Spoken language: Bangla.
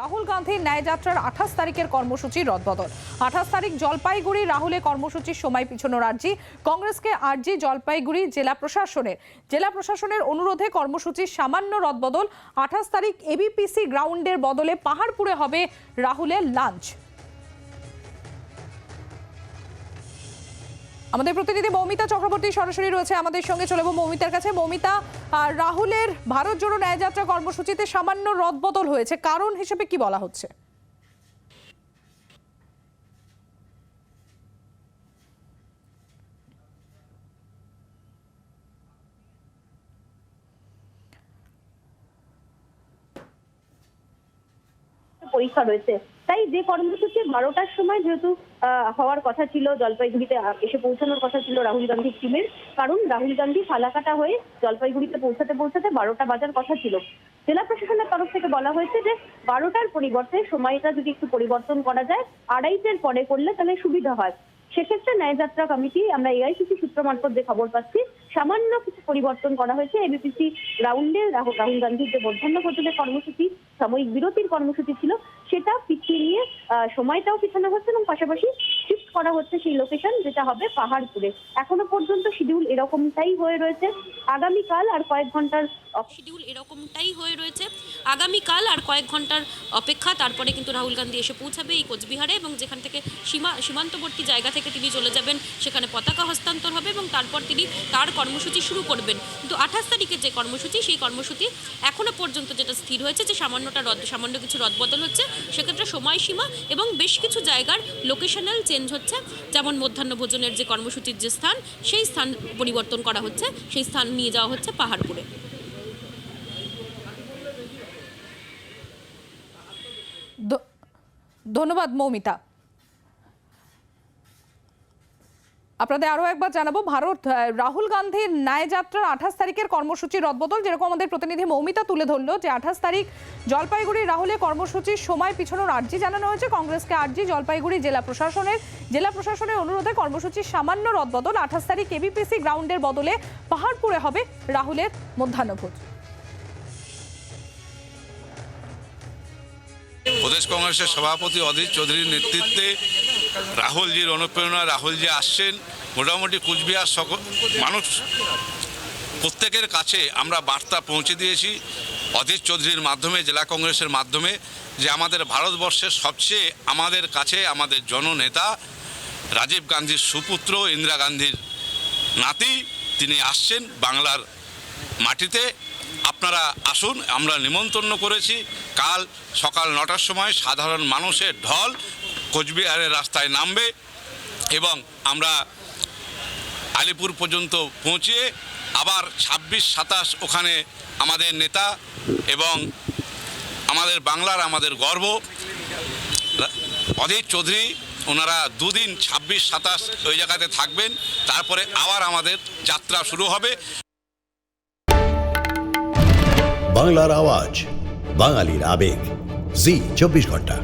রাহুল গান্ধীর ন্যায়যাত্রার আঠাশ তারিখের কর্মসূচি রদবদল। আঠাশ তারিখ জলপাইগুড়ি রাহুলের কর্মসূচির সময় পিছনোর আর্জি। কংগ্রেসকে আর্জি জলপাইগুড়ি জেলা প্রশাসনের। জেলা প্রশাসনের অনুরোধে কর্মসূচির সামান্য রদবদল। আঠাশ তারিখ এবিপিসি গ্রাউন্ডের বদলে পাহাড়পুরে হবে রাহুলের লাঞ্চ। আমাদের প্রতিনিধি মৌমিতা চক্রবর্তী সরাসরি রয়েছে আমাদের সঙ্গে। চলে মৌমিতার কাছে। মৌমিতা রাহুলের ভারত জোড়ো ন্যায়যাত্রা কর্মসূচিতে সামান্য রদবদল হয়েছে। কারণ হিসেবে কি বলা হচ্ছে? পরীক্ষা রয়েছে। তাই যে কর্মসূচি বারোটার সময় যেহেতু হওয়ার কথা ছিল, জলপাইগুড়িতে এসে পৌঁছানোর কথা ছিল রাহুল গান্ধীর টিমের কারণ রাহুল গান্ধী ফালাকাটা হয়ে জলপাইগুড়িতে পৌঁছাতে পৌঁছাতে বারোটা বাজার কথা ছিল। জেলা প্রশাসনের তরফ থেকে বলা হয়েছে যে, বারোটার পরিবর্তে সময়টা যদি একটু পরিবর্তন করা যায়, আড়াইটের পরে করলে তাহলে সুবিধা হয়। সেক্ষেত্রে ন্যায়যাত্রা কমিটি, আমরা এআইসিসি সূত্র মারফত যে খবর পাচ্ছি, সামান্য কিছু পরিবর্তন করা হয়েছে। এবিপিসি রাউন্ডে রাহুল রাহুল গান্ধীর যে মধ্যাহ্ন ভোজনের কর্মসূচি, সাময়িক বিরতির কর্মসূচি ছিল সেটা পিছিয়ে নিয়ে সময়টাও পিছানো হচ্ছে এবং পাশাপাশি শিফট করা হচ্ছে সেই লোকেশন যেটা হবে পাহাড়পুরে। এখনও পর্যন্ত শিডিউল এরকমটাই হয়ে রয়েছে। আগামীকাল আর কয়েক ঘণ্টার শিডিউল এরকমটাই হয়ে রয়েছে। আগামীকাল আর কয়েক ঘণ্টার অপেক্ষা, তারপরে কিন্তু রাহুল গান্ধী এসে পৌঁছাবে এই কোচবিহারে এবং যেখান থেকে সীমা, সীমান্তবর্তী জায়গা থেকে তিনি চলে যাবেন, সেখানে পতাকা হস্তান্তর হবে এবং তারপর তিনি তার কর্মসূচি শুরু করবেন। কিন্তু আঠাশ তারিখের যে কর্মসূচি, সেই কর্মসূচি এখনও পর্যন্ত যেটা স্থির হয়েছে যে সামান্যটা রদ, সামান্য কিছু রদবদল হচ্ছে, সেক্ষেত্রে সময়সীমা এবং বেশ কিছু জায়গার লোকেশনাল চেঞ্জ হচ্ছে। যেমন মধ্যাহ্ন ভোজনের যে কর্মসূচির যে স্থান, সেই স্থান পরিবর্তন করা হচ্ছে, সেই স্থান নিয়ে যাওয়া হচ্ছে পাহাড়পুরে। ধন্যবাদ মৌমিতা। আপনাদের আরও একবার জানাব, ভারত রাহুল গান্ধীর ন্যায়যাত্রার আঠাশ তারিখের কর্মসূচি রদবদল, যেরকম আমাদের প্রতিনিধি মৌমিতা তুলে ধরলো, যে আঠাশ তারিখ জলপাইগুড়ি রাহুলে কর্মসূচির সময় পিছনোর আর্জি জানানো হয়েছে। কংগ্রেসকে আর্জি জলপাইগুড়ি জেলা প্রশাসনের জেলা প্রশাসনের অনুরোধে কর্মসূচির সামান্য রদবদল, আঠাশ তারিখ এবিপিসি গ্রাউন্ডের বদলে পাহাড়পুরে হবে রাহুলের মধ্যাহ্নভোজ। প্রদেশ কংগ্রেসের সভাপতি অধীর চৌধুরীর নেতৃত্বে রাহুলজির অনুপ্রেরণা, রাহুলজি আসছেন, মোটামুটি কুচবিহার সকল মানুষ প্রত্যেকের কাছে আমরা বার্তা পৌঁছে দিয়েছি। অধীর চৌধুরীর মাধ্যমে, জেলা কংগ্রেসের মাধ্যমে, যে আমাদের ভারতবর্ষের সবচেয়ে আমাদের কাছে, আমাদের জননেতা রাজীব গান্ধীর সুপুত্র ইন্দিরা গান্ধীর নাতি, তিনি আসছেন বাংলার মাটিতে। আপনারা আসুন, আমরা নিমন্ত্রণ করেছি। কাল সকাল নটার সময় সাধারণ মানুষের ঢল কোচবিহারের রাস্তায় নামবে এবং আমরা আলিপুর পর্যন্ত পৌঁছে আবার ছাব্বিশ সাতাশ ওখানে আমাদের নেতা এবং আমাদের বাংলার আমাদের গর্ব। অধীর চৌধুরী, ওনারা দুদিন ছাব্বিশ সাতাশ ওই জায়গাতে থাকবেন, তারপরে আবার আমাদের যাত্রা শুরু হবে। বাংলার আওয়াজ, বাঙালির আবেগ, জি, চব্বিশ ঘণ্টা।